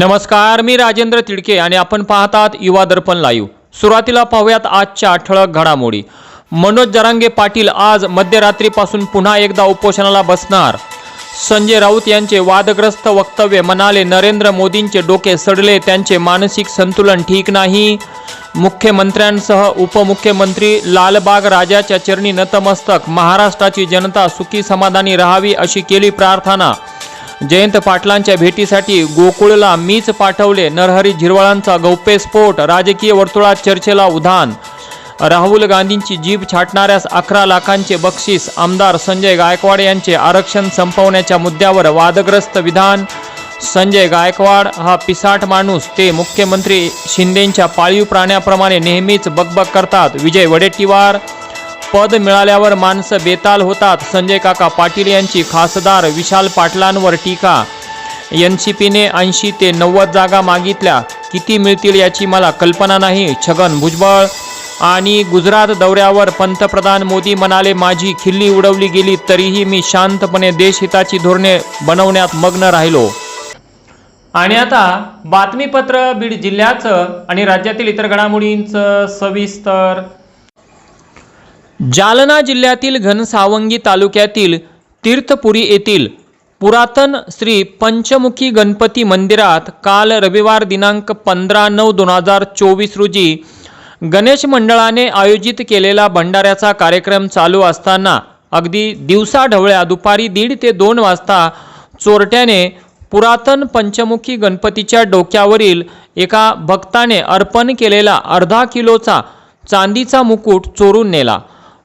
नमस्कार मी राजेंद्र तिडके आणि आपण पाहतात युवा दर्पण लाईव्ह. सुरुवातीला पाहूयात आजच्या ठळक घडामोडी. मनोज जरांगे पाटील आज मध्यरात्रीपासून पुन्हा एकदा उपोषणाला बसणार. संजय राऊत यांचे वादग्रस्त वक्तव्य म्हणाले नरेंद्र मोदींचे डोके सडले त्यांचे मानसिक संतुलन ठीक नाही. मुख्यमंत्र्यांसह उपमुख्यमंत्री लालबाग राजाच्या चरणी नतमस्तक महाराष्ट्राची जनता सुखी समाधानी राहावी अशी केली प्रार्थना. जयंत पाटलांच्या भेटीसाठी गोकुळला मीच पाठवले. नरहरी झिरवाळांचा गौप्यस्फोट राजकीय वर्तुळात चर्चेला उधाण. राहुल गांधींची जीभ छाटणाऱ्यास अकरा लाखांचे बक्षीस आमदार संजय गायकवाड यांचे आरक्षण संपवण्याच्या मुद्द्यावर वादग्रस्त विधान. संजय गायकवाड हा पिसाट माणूस ते मुख्यमंत्री शिंदेंच्या पाळीव प्राण्याप्रमाणे नेहमीच बकबक करतात. विजय वडेट्टीवार पद मिळाल्यावर माणसं बेताल होतात. संजय काका पाटील यांची खासदार विशाल पाटलांवर टीका. एन सी पीने ऐंशी ते नव्वद जागा मागितल्या. किती मिळतील याची मला कल्पना नाही. छगन भुजबळ आणि गुजरात दौऱ्यावर पंतप्रधान मोदी म्हणाले माझी खिल्ली उडवली गेली तरीही मी शांतपणे देशहिताची धोरणे बनवण्यात मग्न राहिलो. आणि आता बातमीपत्र बीड जिल्ह्याचं आणि राज्यातील इतर घडामोडींचं सविस्तर जालना जिल्ह्यातील घनसावंगी तालुक्यातील तीर्थपुरी येथील पुरातन श्री पंचमुखी गणपती मंदिरात काल रविवार दिनांक पंधरा नऊ दोन हजार चोवीस रोजी गणेश मंडळाने आयोजित केलेला भंडाऱ्याचा कार्यक्रम चालू असताना अगदी दिवसाढवळ्या दुपारी दीड ते दोन वाजता चोरट्याने पुरातन पंचमुखी गणपतीच्या डोक्यावरील एका भक्ताने अर्पण केलेला अर्धा किलोचा चांदीचा मुकुट चोरून नेला.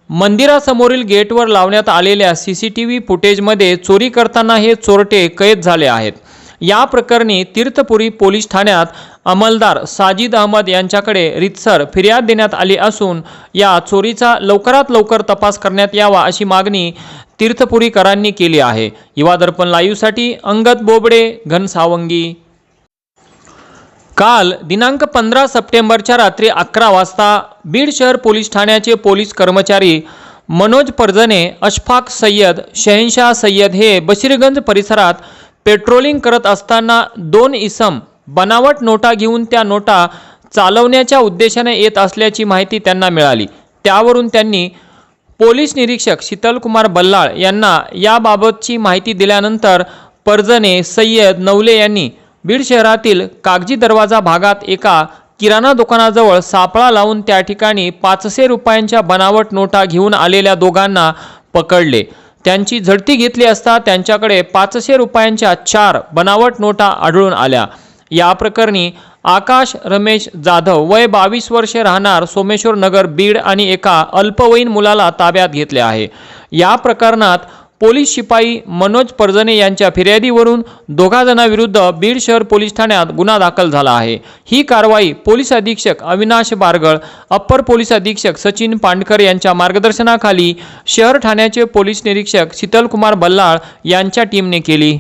मंदिरासमोरील गेटवर लावण्यात आलेल्या सी सी टी व्ही फुटेजमध्ये चोरी करताना हे चोरटे कैद झाले आहेत. या प्रकरणी तीर्थपुरी पोलीस ठाण्यात अंमलदार साजिद अहमद यांच्याकडे रितसर फिर्याद देण्यात आली असून या चोरीचा लवकरात लवकर तपास करण्यात यावा अशी मागणी तीर्थपुरीकरांनी केली आहे. युवा दर्पण लाईव्हसाठी अंगद बोबडे घनसावंगी काल दिनांक पंधरा सप्टेंबरच्या रात्री अकरा वाजता बीड शहर पोलीस ठाण्याचे पोलीस कर्मचारी मनोज परजने अशफाक सय्यद शहनशाह सय्यद हे बशीरगंज परिसरात पेट्रोलिंग करत असताना दोन इसम बनावट नोटा घेऊन त्या नोटा चालवण्याच्या उद्देशाने येत असल्याची माहिती त्यांना मिळाली. त्यावरून त्यांनी पोलीस निरीक्षक शीतलकुमार बल्लाळ यांना याबाबतची माहिती दिल्यानंतर परजने सय्यद नवले यांनी बीड शहरातील कागजी दरवाजा भागात एका किराणा दुकानाजवळ सापळा लावून त्या ठिकाणी पाचशे रुपयांच्या बनावट नोटा घेऊन आलेल्या दोघांना पकडले. त्यांची झडती घेतली असता त्यांच्याकडे पाचशे रुपयांच्या चार बनावट नोटा आढळून आल्या. या प्रकरणी आकाश रमेश जाधव वय बावीस वर्षे राहणार सोमेश्वर नगर बीड आणि एका अल्पवयीन मुलाला ताब्यात घेतले आहे. या प्रकरणात पोलीस शिपाई मनोज परजने यांच्या फिर्यादीवरून दोघा जणांविरुद्ध बीड शहर पोलीस ठाण्यात गुन्हा दाखल झाला आहे. ही कारवाई पोलीस अधीक्षक अविनाश बारगळ अप्पर पोलीस अधीक्षक सचिन पांडकर यांच्या मार्गदर्शनाखाली शहर ठाण्याचे पोलीस निरीक्षक शीतलकुमार बल्लाळ यांच्या टीमने केली.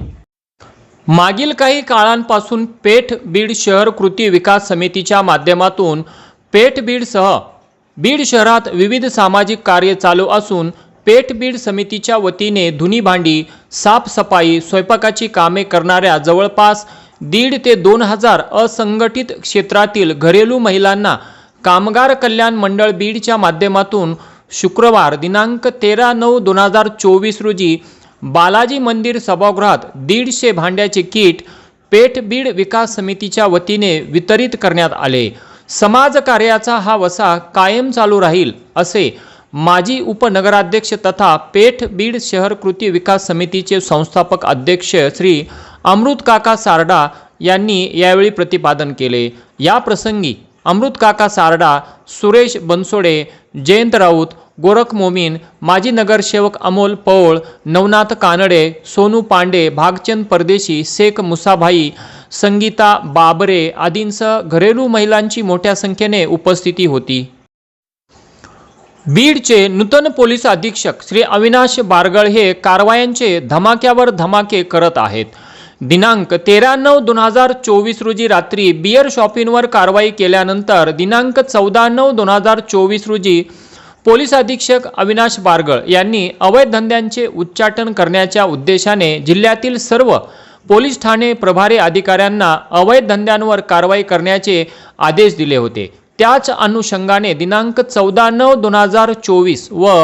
मागील काही काळांपासून पेठ बीड शहर कृती विकास समितीच्या माध्यमातून पेठ बीडसह बीड शहरात विविध सामाजिक कार्य चालू असून पेठ बीड समितीच्या वतीने धुनी भांडी साफसफाई स्वयंपाकाची कामे करणाऱ्या जवळपास दीड ते दोन हजार असंघटित क्षेत्रातील घरेलू महिलांना कामगार कल्याण मंडळ बीडच्या माध्यमातून शुक्रवार दिनांक तेरा नऊ दोन हजार चोवीस रोजी बालाजी मंदिर सभागृहात दीडशे भांड्याचे किट पेठ बीड विकास समितीच्या वतीने वितरित करण्यात आले. समाजकार्याचा हा वसा कायम चालू राहील असे माजी उपनगराध्यक्ष तथा पेठ बीड शहर कृती विकास समितीचे संस्थापक अध्यक्ष श्री अमृतकाका सारडा यांनी यावेळी प्रतिपादन केले. या प्रसंगी अमृतकाका सारडा सुरेश बनसोडे जयंत राऊत गोरख मोमीन माजी नगरसेवक अमोल पौळ नवनाथ कानडे सोनू पांडे भागचंद परदेशी शेख मुसाभाई संगीता बाबरे आदींसह घरेलू महिलांची मोठ्या संख्येने उपस्थिती होती. बीडचे नूतन पोलीस अधीक्षक श्री अविनाश बारगळ हे कारवायांचे धमाक्यावर धमाके करत आहेत. दिनांक तेरा नऊ दोन हजार चोवीस रोजी रात्री बियर शॉपिंगवर कारवाई केल्यानंतर दिनांक चौदा नऊ दोन हजार चोवीस रोजी पोलीस अधीक्षक अविनाश बारगळ यांनी अवैध धंद्यांचे उच्चाटन करण्याच्या उद्देशाने जिल्ह्यातील सर्व पोलीस ठाणे प्रभारी अधिकाऱ्यांना अवैध धंद्यांवर कारवाई करण्याचे आदेश दिले होते. त्याच अनुषंगाने दिनांक चौदा नऊ दोन हजार चोवीस व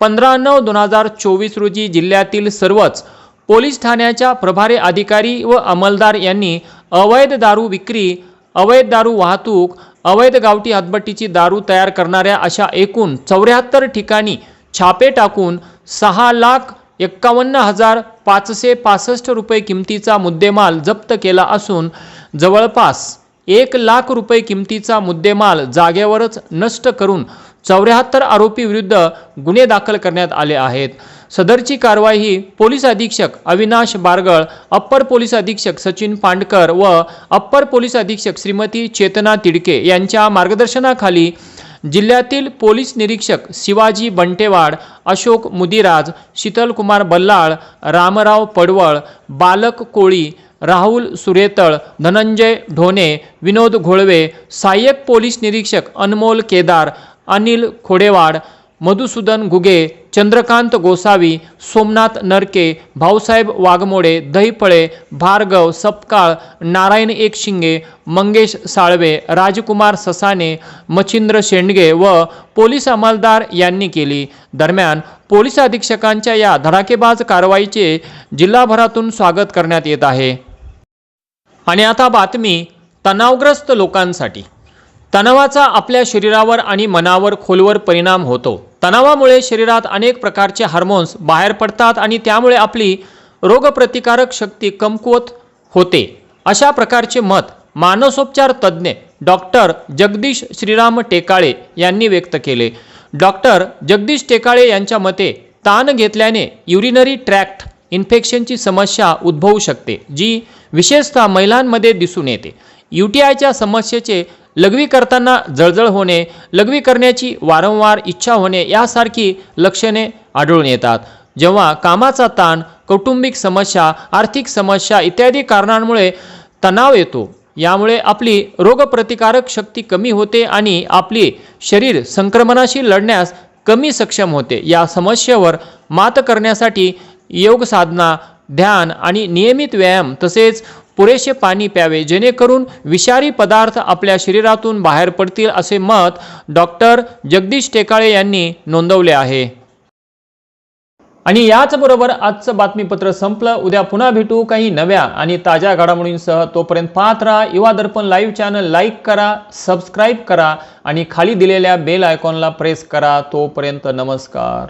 पंधरा नऊ दोन हजार चोवीस रोजी जिल्ह्यातील सर्वच पोलीस ठाण्याच्या प्रभारी अधिकारी व अंमलदार यांनी अवैध दारू विक्री अवैध दारू वाहतूक अवैध गावठी हतबट्टीची दारू तयार करणाऱ्या अशा एकूण चौऱ्याहत्तर ठिकाणी छापे टाकून सहा लाख एक्कावन्न हजार पाचशे पासष्ट रुपये किमतीचा मुद्देमाल जप्त केला असून जवळपास एक लाख रुपये किमतीचा मुद्देमाल जागेवरच नष्ट करून चौऱ्याहत्तर आरोपी विरुद्ध गुन्हे दाखल करण्यात आले आहेत. सदरची कारवाई ही पोलीस अधीक्षक अविनाश बारगळ अप्पर पोलीस अधीक्षक सचिन पांडकर व अप्पर पोलीस अधीक्षक श्रीमती चेतना तिडके यांच्या मार्गदर्शनाखाली जिल्ह्यातील पोलीस निरीक्षक शिवाजी बंटेवाड अशोक मुदिराज शीतलकुमार बल्लाळ रामराव पडवळ बालक कोळी राहुल सुरेतळ धनंजय ढोणे विनोद घोळवे सहाय्यक पोलीस निरीक्षक अनमोल केदार अनिल खोडेवाड मधुसूदन घुगे चंद्रकांत गोसावी सोमनाथ नरके भाऊसाहेब वाघमोडे दहीफळे भार्गव सपकाळ नारायण एकशिंगे मंगेश साळवे राजकुमार ससाने मच्छिंद्र शेंडगे व पोलीस अंमलदार यांनी केली. दरम्यान पोलीस अधीक्षकांच्या या धडाकेबाज कारवाईचे जिल्हाभरातून स्वागत करण्यात येत आहे. आणि आता बातमी तणावग्रस्त लोकांसाठी. तणावाचा आपल्या शरीरावर आणि मनावर खोलवर परिणाम होतो. तणावामुळे शरीरात अनेक प्रकारचे हार्मोन्स बाहेर पडतात आणि त्यामुळे आपली रोगप्रतिकारक शक्ती कमकुवत होते. अशा प्रकारचे मत मानसोपचार तज्ज्ञ डॉक्टर जगदीश श्रीराम टेकाळे यांनी व्यक्त केले. डॉक्टर जगदीश टेकाळे यांच्या मते ताण घेतल्याने युरिनरी ट्रॅक्ट इन्फेक्शनची समस्या उद्भवू शकते जी विशेषतः महिलांमध्ये दिसून येते. यू टी आयच्या समस्येचे लघवी करताना जळजळ होणे लघवी करण्याची वारंवार इच्छा होणे यासारखी लक्षणे आढळून येतात. जेव्हा कामाचा ताण कौटुंबिक समस्या आर्थिक समस्या इत्यादी कारणांमुळे तणाव येतो यामुळे आपली रोगप्रतिकारक शक्ती कमी होते आणि आपली शरीर संक्रमणाशी लढण्यास कमी सक्षम होते. या समस्येवर मात करण्यासाठी योग साधना ध्यान आणि नियमित व्यायाम तसेच पुरेसे पाणी प्यावे जेणेकरून विषारी पदार्थ आपल्या शरीरातून बाहेर पडतील असे मत डॉक्टर जगदीश टेकाळे यांनी नोंदवले आहे. आणि याचबरोबर आजचं बातमीपत्र संपलं. उद्या पुन्हा भेटू काही नव्या आणि ताज्या घडामोडींसह. तोपर्यंत पाहत राहा Yuva Darpan live channel like करा सबस्क्राईब करा आणि खाली दिलेल्या बेल आयकॉनला प्रेस करा. तोपर्यंत नमस्कार.